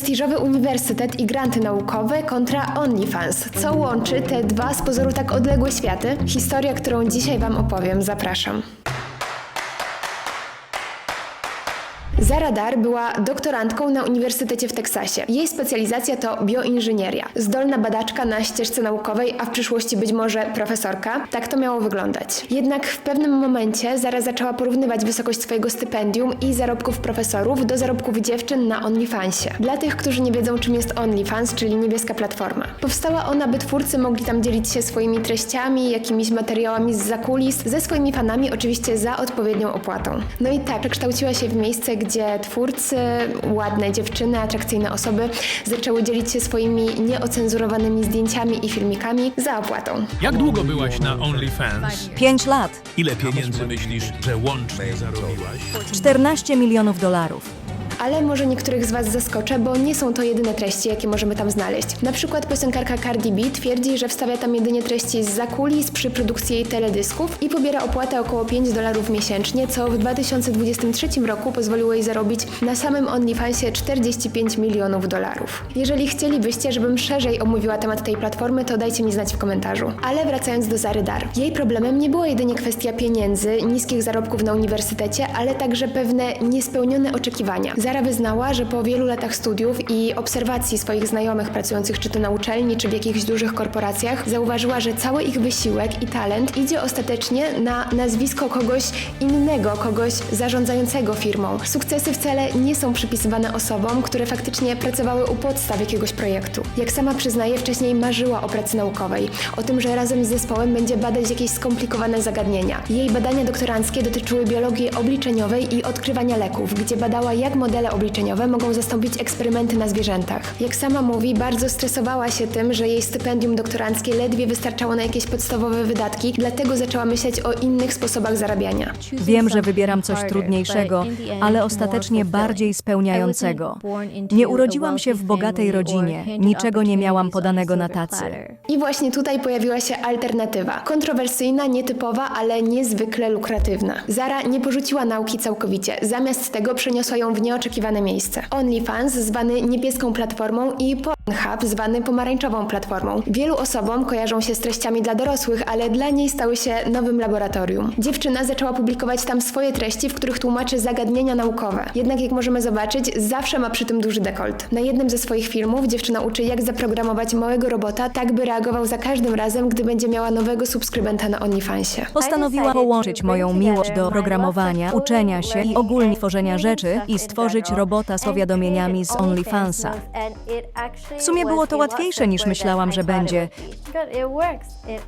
prestiżowy uniwersytet i granty naukowe kontra OnlyFans. Co łączy te dwa z pozoru tak odległe światy? Historia, którą dzisiaj Wam opowiem. Zapraszam. Zara Dar była doktorantką na Uniwersytecie w Teksasie. Jej specjalizacja to bioinżynieria. Zdolna badaczka na ścieżce naukowej, a w przyszłości być może profesorka. Tak to miało wyglądać. Jednak w pewnym momencie Zara zaczęła porównywać wysokość swojego stypendium i zarobków profesorów do zarobków dziewczyn na OnlyFansie. Dla tych, którzy nie wiedzą czym jest OnlyFans, czyli niebieska platforma. Powstała ona, by twórcy mogli tam dzielić się swoimi treściami, jakimiś materiałami z zakulis, ze swoimi fanami, oczywiście za odpowiednią opłatą. No i tak, przekształciła się w miejsce, gdzie twórcy, ładne dziewczyny, atrakcyjne osoby zaczęły dzielić się swoimi nieocenzurowanymi zdjęciami i filmikami za opłatą. Jak długo byłaś na OnlyFans? 5 lat, Ile pieniędzy myślisz, że łącznie zarobiłaś? 14 milionów dolarów. Ale może niektórych z Was zaskoczę, bo nie są to jedyne treści, jakie możemy tam znaleźć. Na przykład piosenkarka Cardi B twierdzi, że wstawia tam jedynie treści z zakulis przy produkcji jej teledysków i pobiera opłatę około 5 dolarów miesięcznie, co w 2023 roku pozwoliło jej zarobić na samym OnlyFansie 45 milionów dolarów. Jeżeli chcielibyście, żebym szerzej omówiła temat tej platformy, to dajcie mi znać w komentarzu. Ale wracając do Zary Dar. Jej problemem nie była jedynie kwestia pieniędzy, niskich zarobków na uniwersytecie, ale także pewne niespełnione oczekiwania. Zara wyznała, że po wielu latach studiów i obserwacji swoich znajomych pracujących czy to na uczelni, czy w jakichś dużych korporacjach, zauważyła, że cały ich wysiłek i talent idzie ostatecznie na nazwisko kogoś innego, kogoś zarządzającego firmą. Sukcesy wcale nie są przypisywane osobom, które faktycznie pracowały u podstaw jakiegoś projektu. Jak sama przyznaje, wcześniej marzyła o pracy naukowej, o tym, że razem z zespołem będzie badać jakieś skomplikowane zagadnienia. Jej badania doktoranckie dotyczyły biologii obliczeniowej i odkrywania leków, gdzie badała, jak modele obliczeniowe mogą zastąpić eksperymenty na zwierzętach. Jak sama mówi, bardzo stresowała się tym, że jej stypendium doktoranckie ledwie wystarczało na jakieś podstawowe wydatki, dlatego zaczęła myśleć o innych sposobach zarabiania. Wiem, że wybieram coś trudniejszego, ale ostatecznie bardziej spełniającego. Nie urodziłam się w bogatej rodzinie, niczego nie miałam podanego na tacy. I właśnie tutaj pojawiła się alternatywa. Kontrowersyjna, nietypowa, ale niezwykle lukratywna. Zara nie porzuciła nauki całkowicie. Zamiast tego przeniosła ją w nieoczekiwane miejsce. OnlyFans, zwany niebieską platformą i Pornhub, zwany pomarańczową platformą. Wielu osobom kojarzą się z treściami dla dorosłych, ale dla niej stały się nowym laboratorium. Dziewczyna zaczęła publikować tam swoje treści, w których tłumaczy zagadnienia naukowe. Jednak jak możemy zobaczyć, zawsze ma przy tym duży dekolt. Na jednym ze swoich filmów dziewczyna uczy, jak zaprogramować małego robota, tak by reagował za każdym razem, gdy będzie miała nowego subskrybenta na OnlyFansie. Postanowiłam połączyć moją miłość do programowania, uczenia się i ogólnie tworzenia rzeczy i stworzyć robota z powiadomieniami z OnlyFansa. W sumie było to łatwiejsze niż myślałam, że będzie.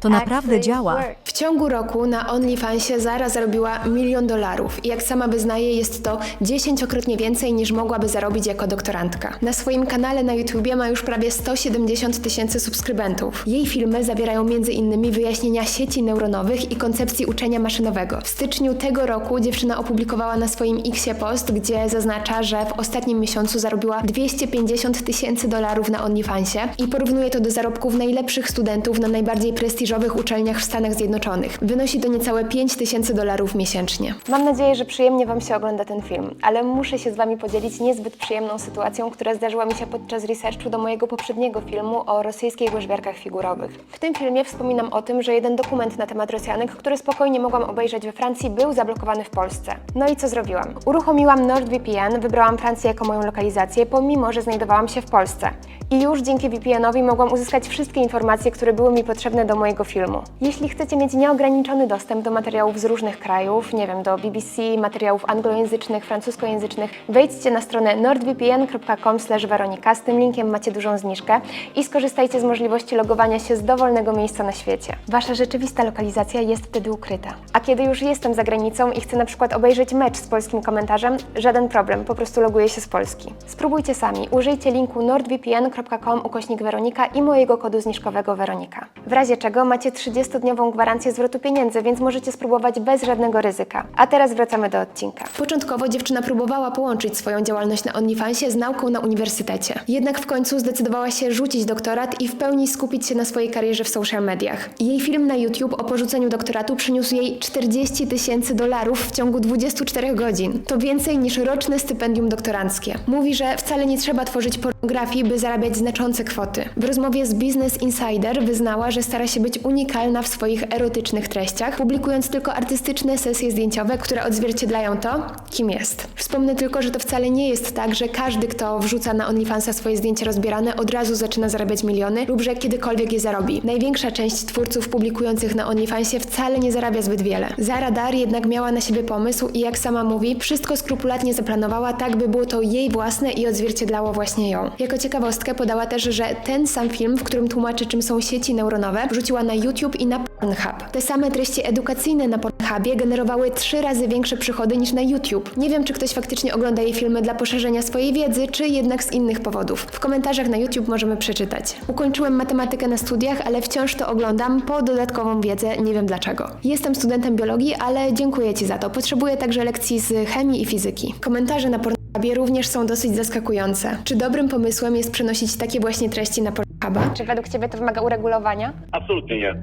To naprawdę działa. W ciągu roku na OnlyFansie Zara zarobiła milion dolarów i jak sama wyznaje, jest to dziesięciokrotnie więcej niż mogłaby zarobić jako doktorantka. Na swoim kanale na YouTubie ma już prawie 170 tysięcy subskrybentów. Jej filmy zawierają m.in. wyjaśnienia sieci neuronowych i koncepcji uczenia maszynowego. W styczniu tego roku dziewczyna opublikowała na swoim Xie post, gdzie zaznacza, że w ostatnim miesiącu zarobiła 250 tysięcy dolarów na OnlyFansie i porównuje to do zarobków najlepszych studentów na najbardziej prestiżowych uczelniach w Stanach Zjednoczonych. Wynosi to niecałe 5 tysięcy dolarów miesięcznie. Mam nadzieję, że przyjemnie Wam się ogląda ten film, ale muszę się z Wami podzielić niezbyt przyjemną sytuacją, która zdarzyła mi się podczas researchu do mojego poprzedniego filmu o rosyjskich łyżwiarkach figurowych. W tym filmie wspominam o tym, że jeden dokument na temat Rosjanek, który spokojnie mogłam obejrzeć we Francji, był zablokowany w Polsce. No i co zrobiłam? Uruchomiłam NordVPN, wybrałam Francję jako moją lokalizację, pomimo, że znajdowałam się w Polsce. I już dzięki VPN-owi mogłam uzyskać wszystkie informacje, które były mi potrzebne do mojego filmu. Jeśli chcecie mieć nieograniczony dostęp do materiałów z różnych krajów, nie wiem, do BBC, materiałów anglojęzycznych, francuskojęzycznych, wejdźcie na stronę nordvpn.com weronika, z tym linkiem macie dużą zniżkę i skorzystajcie z możliwości logowania się z dowolnego miejsca na świecie. Wasza rzeczywista lokalizacja jest wtedy ukryta. A kiedy już jestem za granicą i chcę na przykład obejrzeć mecz z polskim komentarzem, żaden problem, po prostu loguję się z Polski. Spróbujcie sami, użyjcie linku nordvpn.com patronite.com ukośnik Weronika i mojego kodu zniżkowego Weronika. W razie czego macie 30-dniową gwarancję zwrotu pieniędzy, więc możecie spróbować bez żadnego ryzyka. A teraz wracamy do odcinka. Początkowo dziewczyna próbowała połączyć swoją działalność na OnlyFansie z nauką na uniwersytecie. Jednak w końcu zdecydowała się rzucić doktorat i w pełni skupić się na swojej karierze w social mediach. Jej film na YouTube o porzuceniu doktoratu przyniósł jej 40 tysięcy dolarów w ciągu 24 godzin. To więcej niż roczne stypendium doktoranckie. Mówi, że wcale nie trzeba tworzyć pornografii, by zarabiać znaczące kwoty. W rozmowie z Business Insider wyznała, że stara się być unikalna w swoich erotycznych treściach, publikując tylko artystyczne sesje zdjęciowe, które odzwierciedlają to, kim jest. Wspomnę tylko, że to wcale nie jest tak, że każdy, kto wrzuca na OnlyFansa swoje zdjęcia rozbierane, od razu zaczyna zarabiać miliony lub że kiedykolwiek je zarobi. Największa część twórców publikujących na OnlyFansie wcale nie zarabia zbyt wiele. Zara Dar jednak miała na siebie pomysł i jak sama mówi, wszystko skrupulatnie zaplanowała tak, by było to jej własne i odzwierciedlało właśnie ją. Jako ciekawostkę podała też, że ten sam film, w którym tłumaczy czym są sieci neuronowe, wrzuciła na YouTube i na Pornhub. Te same treści edukacyjne na Pornhubie generowały trzy razy większe przychody niż na YouTube. Nie wiem, czy ktoś faktycznie ogląda jej filmy dla poszerzenia swojej wiedzy, czy jednak z innych powodów. W komentarzach na YouTube możemy przeczytać. Ukończyłem matematykę na studiach, ale wciąż to oglądam po dodatkową wiedzę, nie wiem dlaczego. Jestem studentem biologii, ale dziękuję Ci za to. Potrzebuję także lekcji z chemii i fizyki. Komentarze na Pornhubie również są dosyć zaskakujące. Czy dobrym pomysłem jest przenosić takie właśnie treści na Pornhuba? Czy według Ciebie to wymaga uregulowania? Absolutnie nie.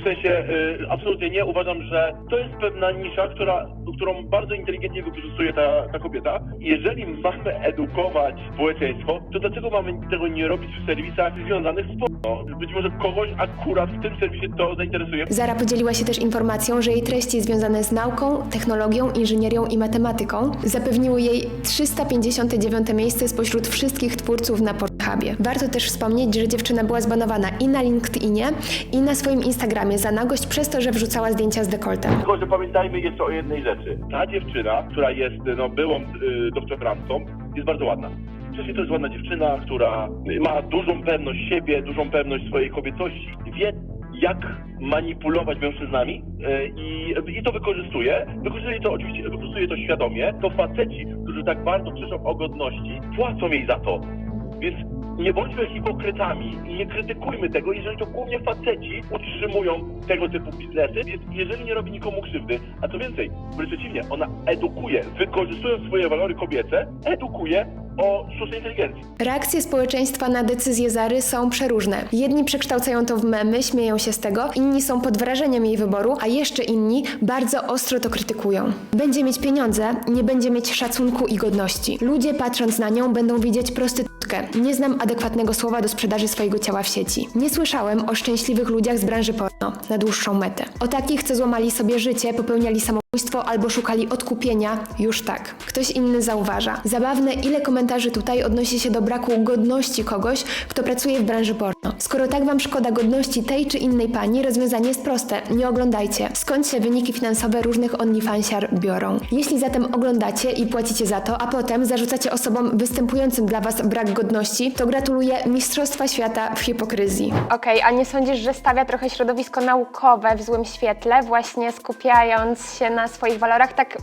W sensie, y, absolutnie nie. Uważam, że to jest pewna nisza, która, którą bardzo inteligentnie wykorzystuje ta, ta kobieta. Jeżeli mamy edukować społeczeństwo, to dlaczego mamy tego nie robić w serwisach związanych z porno? Być może kogoś akurat w tym serwisie to zainteresuje. Zara podzieliła się też informacją, że jej treści związane z nauką, technologią, inżynierią i matematyką zapewniły jej 359 miejsce spośród wszystkich twórców na Pornhubie. Warto też wspomnieć, że dziewczyna była zbanowana i na LinkedInie, i na swoim Instagramie za nagość przez to, że wrzucała zdjęcia z dekoltem. Tylko, że pamiętajmy jeszcze o jednej rzeczy. Ta dziewczyna, która jest no, byłą y, doktorantką, jest bardzo ładna. Wcześniej to jest ładna dziewczyna, która ma dużą pewność siebie, dużą pewność swojej kobiecości, wie jak manipulować mężczyznami y, i, i to wykorzystuje. Wykorzystuje to oczywiście, wykorzystuje to świadomie. To faceci, którzy tak bardzo krzyczą o godności, płacą jej za to. Więc nie bądźmy hipokrytami i nie krytykujmy tego, jeżeli to głównie faceci utrzymują tego typu biznesy, więc jeżeli nie robi nikomu krzywdy, a co więcej, wręcz przeciwnie, ona edukuje, wykorzystując swoje walory kobiece, edukuje o sztucznej inteligencji. Reakcje społeczeństwa na decyzje Zary są przeróżne. Jedni przekształcają to w memy, śmieją się z tego, inni są pod wrażeniem jej wyboru, a jeszcze inni bardzo ostro to krytykują. Będzie mieć pieniądze, nie będzie mieć szacunku i godności. Ludzie patrząc na nią będą widzieć Nie znam adekwatnego słowa do sprzedaży swojego ciała w sieci. Nie słyszałem o szczęśliwych ludziach z branży porno na dłuższą metę. O takich, co złamali sobie życie, popełniali samobójstwo albo szukali odkupienia, już tak. Ktoś inny zauważa. Zabawne, ile komentarzy tutaj odnosi się do braku godności kogoś, kto pracuje w branży porno. Skoro tak wam szkoda godności tej czy innej pani, rozwiązanie jest proste. Nie oglądajcie. Skąd się wyniki finansowe różnych OnlyFansiar biorą? Jeśli zatem oglądacie i płacicie za to, a potem zarzucacie osobom występującym dla was brak godności, to gratuluję Mistrzostwa Świata w hipokryzji. Okej, a nie sądzisz, że stawia trochę środowisko naukowe w złym świetle, właśnie skupiając się na swoich walorach? Tak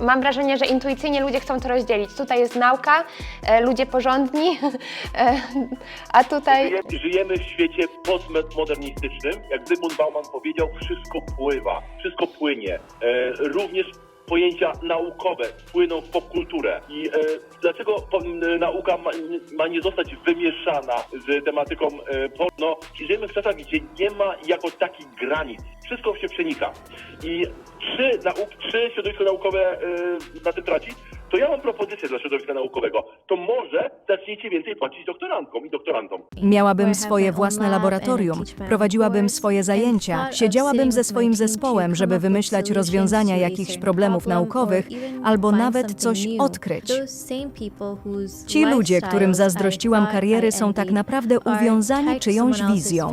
mam wrażenie, że intuicyjnie ludzie chcą to rozdzielić. Tutaj jest nauka, e, ludzie porządni, e, a tutaj... Żyje- Żyjemy w świecie postmodernistycznym. Jak Zygmunt Bauman powiedział, wszystko pływa, wszystko płynie. E, również pojęcia naukowe płyną w popkulturę. I e, dlaczego nauka ma, ma nie zostać wymieszana z tematyką e, porno? Żyjemy w czasach, gdzie nie ma jako takich granic. Wszystko się przenika. I czy, nauk, czy środowisko naukowe e, na tym traci? To ja mam propozycję dla środowiska naukowego. To może zacznijcie więcej płacić doktorantkom i doktorantom. Miałabym swoje własne laboratorium, prowadziłabym swoje zajęcia, siedziałabym ze swoim zespołem, żeby wymyślać rozwiązania jakichś problemów naukowych albo nawet coś odkryć. Ci ludzie, którym zazdrościłam kariery, są tak naprawdę uwiązani czyjąś wizją.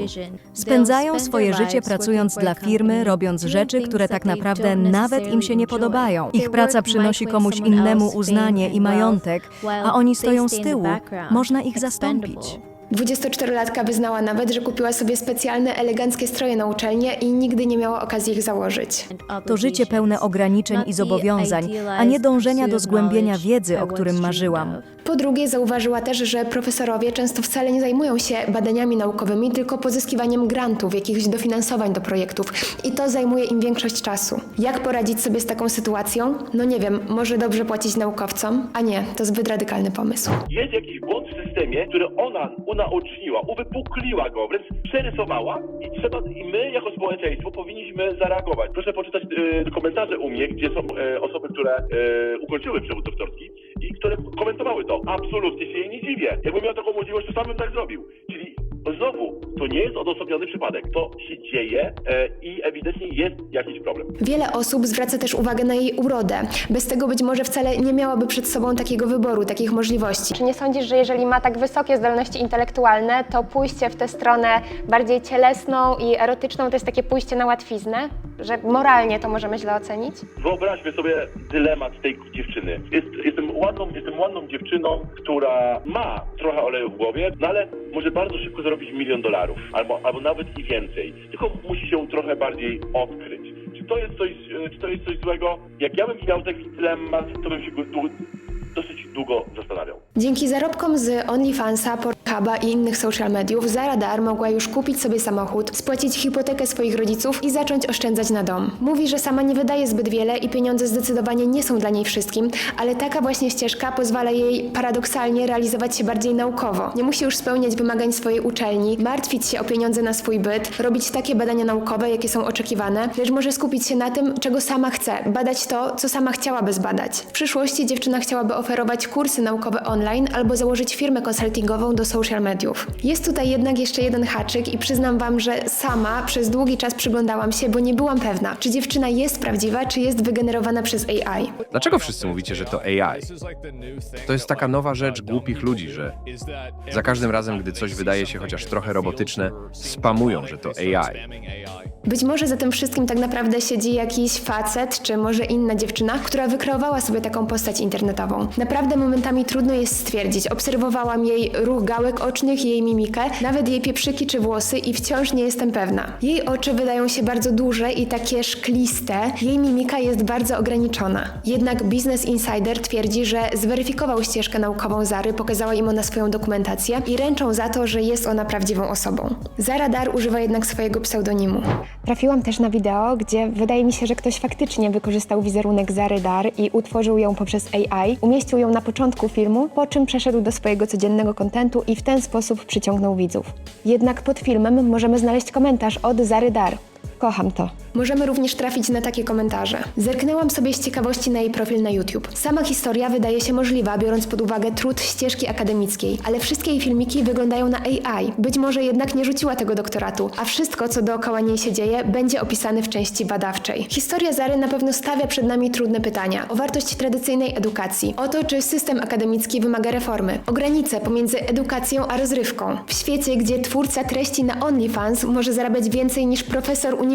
Spędzają swoje życie pracując dla firmy, robiąc rzeczy, które tak naprawdę nawet im się nie podobają. Ich praca przynosi komuś innemu uznanie i majątek, a oni stoją z tyłu. Można ich zastąpić. 24-latka wyznała nawet, że kupiła sobie specjalne, eleganckie stroje na uczelnię i nigdy nie miała okazji ich założyć. To życie pełne ograniczeń i zobowiązań, a nie dążenia do zgłębienia wiedzy, o którym marzyłam. Po drugie, zauważyła też, że profesorowie często wcale nie zajmują się badaniami naukowymi, tylko pozyskiwaniem grantów, jakichś dofinansowań do projektów i to zajmuje im większość czasu. Jak poradzić sobie z taką sytuacją? No nie wiem, może dobrze płacić naukowcom? A nie, to zbyt radykalny pomysł. Jest jakiś błąd w systemie, który ona unaoczniła, uwypukliła go, wręcz przerysowała i trzeba, i my jako społeczeństwo powinniśmy zareagować. Proszę poczytać e, komentarze u mnie, gdzie są e, osoby, które e, ukończyły przewód doktorski i które komentowały to. Absolutnie się jej nie dziwię. Jakbym miał taką możliwość, to sam bym tak zrobił. Czyli znowu, to nie jest odosobniony przypadek. To się dzieje e, i ewidentnie jest jakiś problem. Wiele osób zwraca też uwagę na jej urodę. Bez tego być może wcale nie miałaby przed sobą takiego wyboru, takich możliwości. Czy nie sądzisz, że jeżeli ma tak wysokie zdolności intelektualne, to pójście w tę stronę bardziej cielesną i erotyczną to jest takie pójście na łatwiznę? Że moralnie to możemy źle ocenić? Wyobraźmy sobie dylemat tej dziewczyny. Jest, jestem, ładną, jestem ładną dziewczyną, która ma trochę oleju w głowie, no ale może bardzo szybko zarobić milion dolarów, albo, albo nawet i więcej. Tylko musi się trochę bardziej odkryć. Czy to jest coś, e, czy to jest coś złego? Jak ja bym miał taki dylemat, to bym się tu dosyć długo zastanawiał. Dzięki zarobkom z OnlyFansa, Pornhuba i innych social mediów Zara Dar mogła już kupić sobie samochód, spłacić hipotekę swoich rodziców i zacząć oszczędzać na dom. Mówi, że sama nie wydaje zbyt wiele i pieniądze zdecydowanie nie są dla niej wszystkim, ale taka właśnie ścieżka pozwala jej paradoksalnie realizować się bardziej naukowo. Nie musi już spełniać wymagań swojej uczelni, martwić się o pieniądze na swój byt, robić takie badania naukowe, jakie są oczekiwane, lecz może skupić się na tym, czego sama chce, badać to, co sama chciałaby zbadać. W przyszłości dziewczyna chciałaby oferować kursy naukowe online albo założyć firmę konsultingową do social mediów. Jest tutaj jednak jeszcze jeden haczyk i przyznam wam, że sama przez długi czas przyglądałam się, bo nie byłam pewna, czy dziewczyna jest prawdziwa, czy jest wygenerowana przez AI. Dlaczego wszyscy mówicie, że to AI? To jest taka nowa rzecz głupich ludzi, że za każdym razem, gdy coś wydaje się chociaż trochę robotyczne, spamują, że to AI. Być może za tym wszystkim tak naprawdę siedzi jakiś facet, czy może inna dziewczyna, która wykreowała sobie taką postać internetową. Naprawdę momentami trudno jest stwierdzić. Obserwowałam jej ruch gałek ocznych, jej mimikę, nawet jej pieprzyki czy włosy i wciąż nie jestem pewna. Jej oczy wydają się bardzo duże i takie szkliste, jej mimika jest bardzo ograniczona. Jednak Business Insider twierdzi, że zweryfikował ścieżkę naukową Zary, pokazała im ona swoją dokumentację i ręczą za to, że jest ona prawdziwą osobą. Zara Dar używa jednak swojego pseudonimu. Trafiłam też na wideo, gdzie wydaje mi się, że ktoś faktycznie wykorzystał wizerunek Zary Dar i utworzył ją poprzez AI, umieścił ją na początku filmu, po czym przeszedł do swojego codziennego kontentu i w ten sposób przyciągnął widzów. Jednak pod filmem możemy znaleźć komentarz od Zary Dar. Kocham to. Możemy również trafić na takie komentarze. Zerknęłam sobie z ciekawości na jej profil na YouTube. Sama historia wydaje się możliwa, biorąc pod uwagę trud ścieżki akademickiej, ale wszystkie jej filmiki wyglądają na AI. Być może jednak nie rzuciła tego doktoratu, a wszystko, co dookoła niej się dzieje, będzie opisane w części badawczej. Historia Zary na pewno stawia przed nami trudne pytania o wartość tradycyjnej edukacji, o to, czy system akademicki wymaga reformy, o granice pomiędzy edukacją a rozrywką. W świecie, gdzie twórca treści na OnlyFans może zarabiać więcej niż profesor uniwersytetu,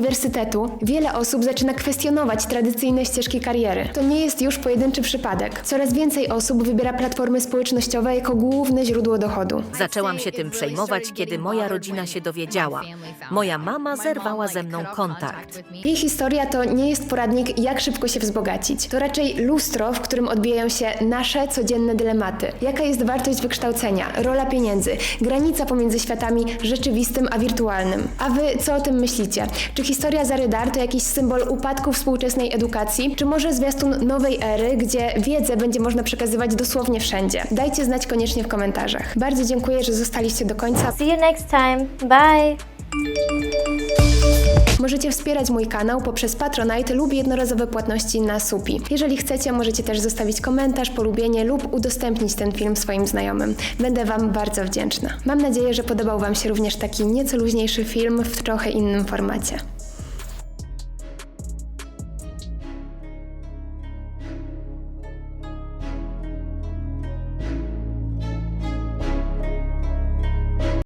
wiele osób zaczyna kwestionować tradycyjne ścieżki kariery. To nie jest już pojedynczy przypadek. Coraz więcej osób wybiera platformy społecznościowe jako główne źródło dochodu. Zaczęłam się tym przejmować, kiedy moja rodzina się dowiedziała. Moja mama zerwała ze mną kontakt. Jej historia to nie jest poradnik, jak szybko się wzbogacić. To raczej lustro, w którym odbijają się nasze codzienne dylematy. Jaka jest wartość wykształcenia, rola pieniędzy, granica pomiędzy światami rzeczywistym a wirtualnym. A wy co o tym myślicie? Czy historia Zary Dar to jakiś symbol upadku współczesnej edukacji, czy może zwiastun nowej ery, gdzie wiedzę będzie można przekazywać dosłownie wszędzie? Dajcie znać koniecznie w komentarzach. Bardzo dziękuję, że zostaliście do końca. See you next time. Bye. Możecie wspierać mój kanał poprzez Patronite lub jednorazowe płatności na Supi. Jeżeli chcecie, możecie też zostawić komentarz, polubienie lub udostępnić ten film swoim znajomym. Będę Wam bardzo wdzięczna. Mam nadzieję, że podobał Wam się również taki nieco luźniejszy film w trochę innym formacie.